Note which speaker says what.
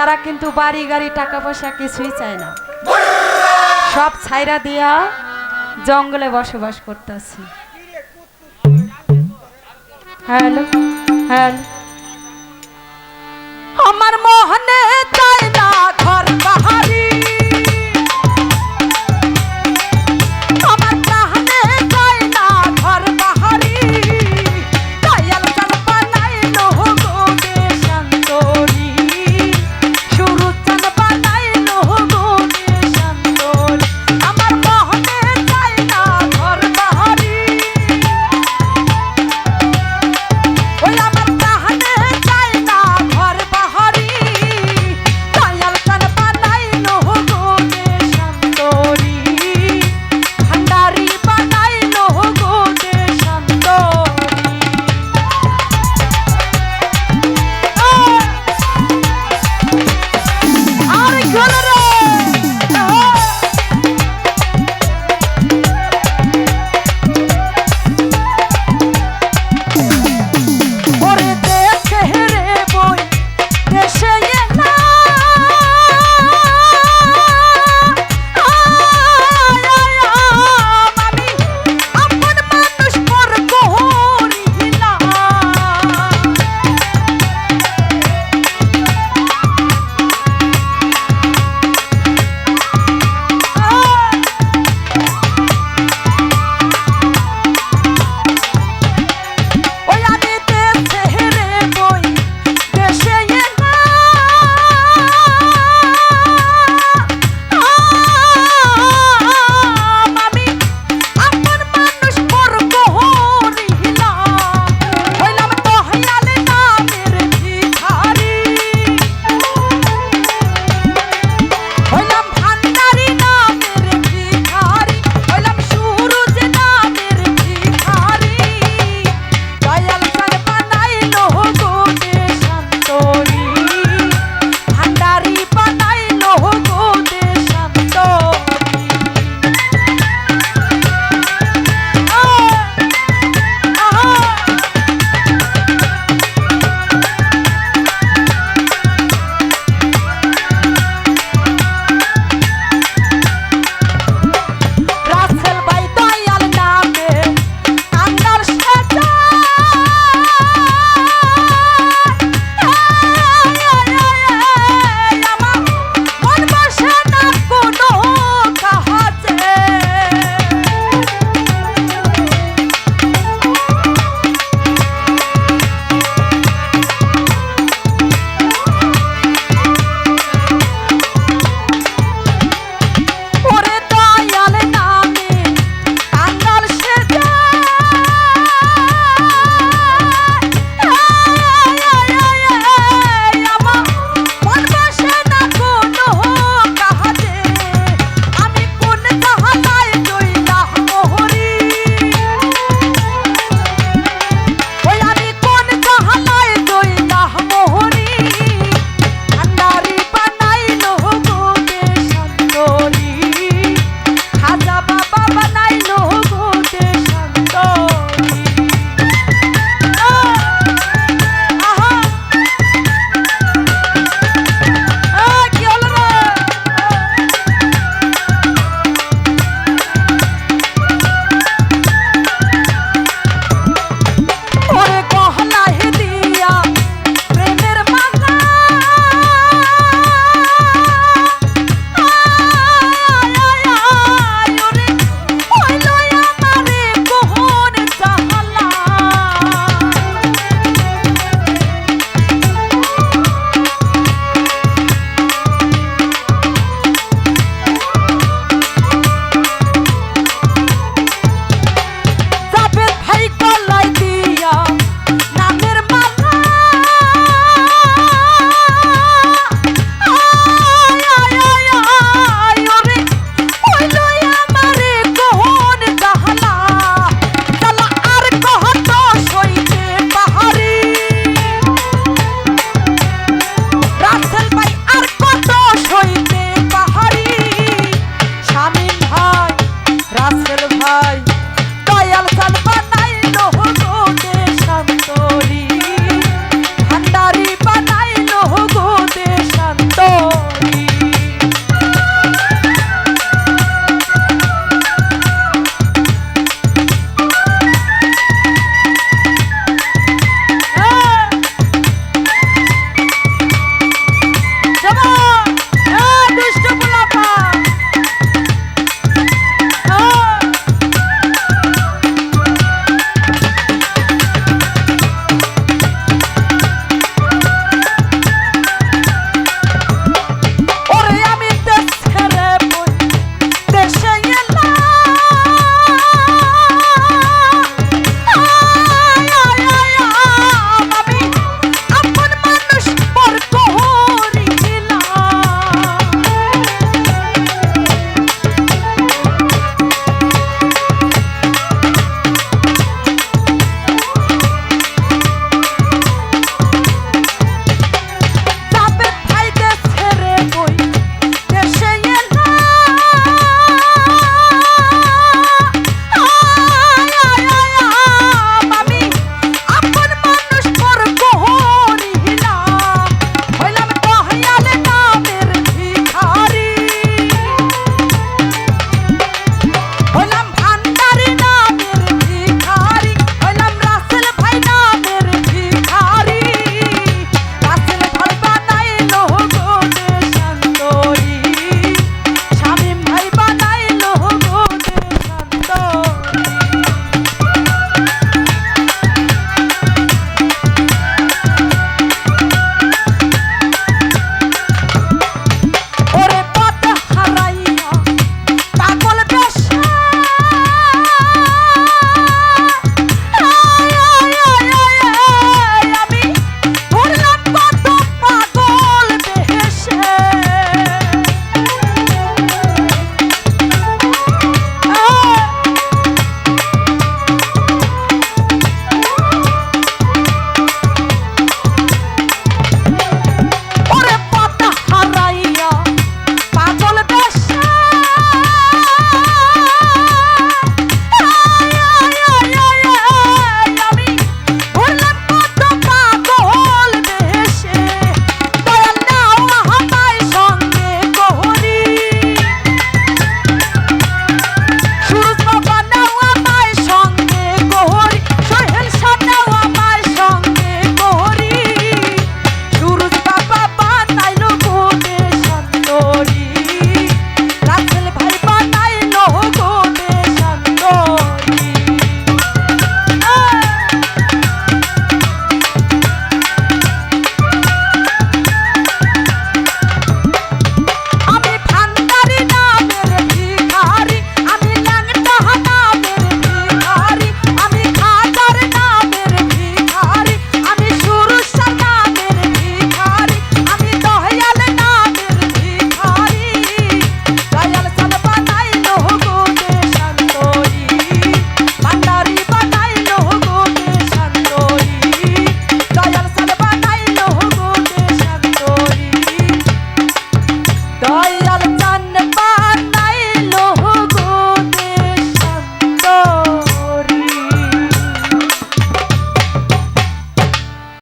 Speaker 1: তারা কিন্তু বাড়ি, গাড়ি, টাকা পয়সা কিছুই চায় না। সব ছাইরা দিয়া জঙ্গলে বসবাস করতেছি। Hello hello. আমার মোহনে তাই না ঘর বাহারি